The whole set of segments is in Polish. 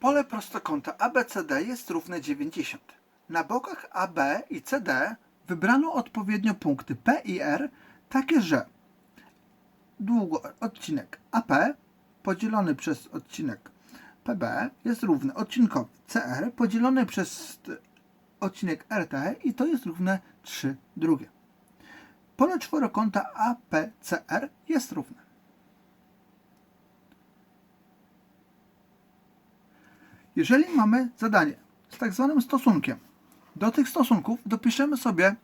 Pole prostokąta ABCD jest równe 90. Na bokach AB i CD wybrano odpowiednio punkty P i R, takie że długo odcinek AP podzielony przez odcinek PB jest równy odcinkowi CR podzielony przez odcinek RT i to jest równe 3 drugie. Pole czworokąta APCR jest równe. Jeżeli mamy zadanie z tak zwanym stosunkiem, do tych stosunków dopiszemy sobie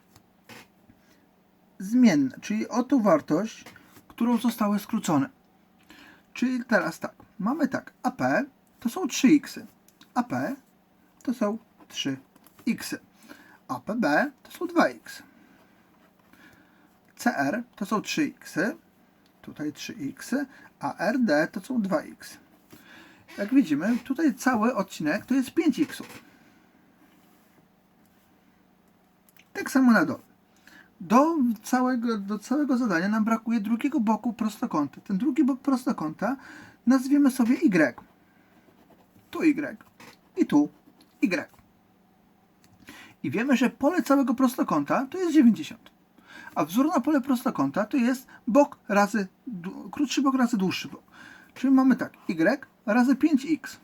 zmienne, czyli oto wartość, którą zostały skrócone. Czyli teraz tak, mamy tak, AP to są 3x, AP to są 3x, APB to są 2x, CR to są 3x, tutaj 3x, a RD to są 2x. Jak widzimy, tutaj cały odcinek to jest 5x. Tak samo na dole. Do całego, do całego zadania nam brakuje drugiego boku prostokąta. Ten drugi bok prostokąta nazwiemy sobie Y. Tu Y. I tu Y. I wiemy, że pole całego prostokąta to jest 90. A wzór na pole prostokąta to jest bok razy, krótszy bok razy dłuższy bok. Czyli mamy tak, y razy 5x.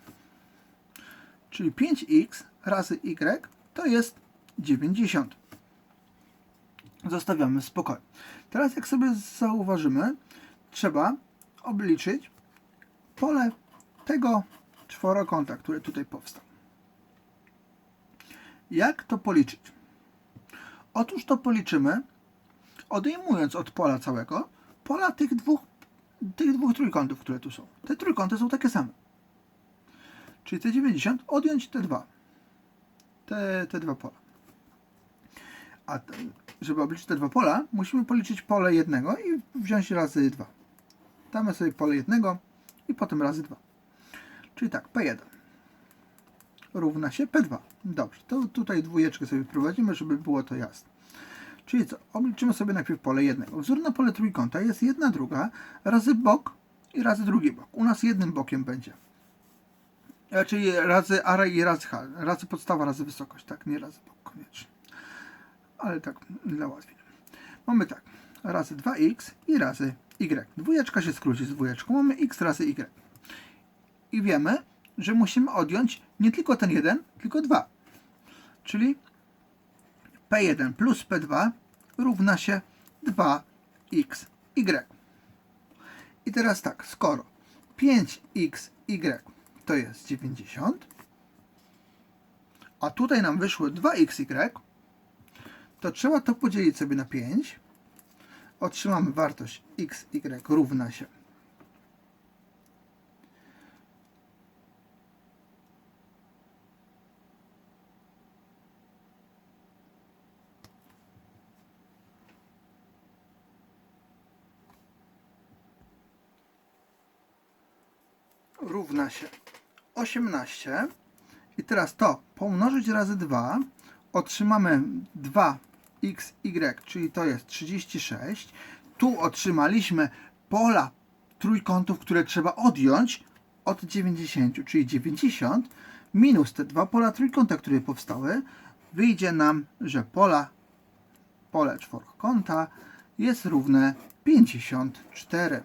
Czyli 5x razy y to jest 90. Zostawiamy w spokoju. Teraz jak sobie zauważymy, trzeba obliczyć pole tego czworokąta, który tutaj powstał. Jak to policzyć? Otóż to policzymy odejmując od pola całego pola tych dwóch, tych dwóch trójkątów, które tu są. Te trójkąty są takie same. Czyli te 90 odjąć te dwa. Te, te dwa pola. A te, żeby obliczyć te dwa pola, musimy policzyć pole jednego i wziąć razy dwa. Damy sobie pole jednego i potem razy dwa. Czyli tak, P1 równa się P2. Dobrze, to tutaj dwójeczkę sobie wprowadzimy, żeby było to jasne. Czyli co? Obliczymy sobie najpierw pole jednego. Wzór na pole trójkąta jest jedna druga razy bok i razy drugi bok. U nas jednym bokiem będzie. E, Czyli razy area i razy h. Razy podstawa, razy wysokość. Tak, nie razy bok koniecznie. Ale tak dla ułatwienia. Mamy tak. Razy 2x i razy y. Dwójeczka się skróci z dwójeczką. Mamy x razy y. I wiemy, że musimy odjąć nie tylko ten jeden, tylko dwa. Czyli P1 plus P2 równa się 2xy. I teraz tak, skoro 5xy to jest 90, a tutaj nam wyszło 2xy, to trzeba to podzielić sobie na 5. Otrzymamy wartość xy równa się równa się 18. I teraz to pomnożyć razy 2 otrzymamy 2xy, czyli to jest 36. Tu otrzymaliśmy pola trójkątów, które trzeba odjąć od 90, czyli 90 minus te dwa pola trójkąta, które powstały. Wyjdzie nam, że pola, pole czworokąta jest równe 54.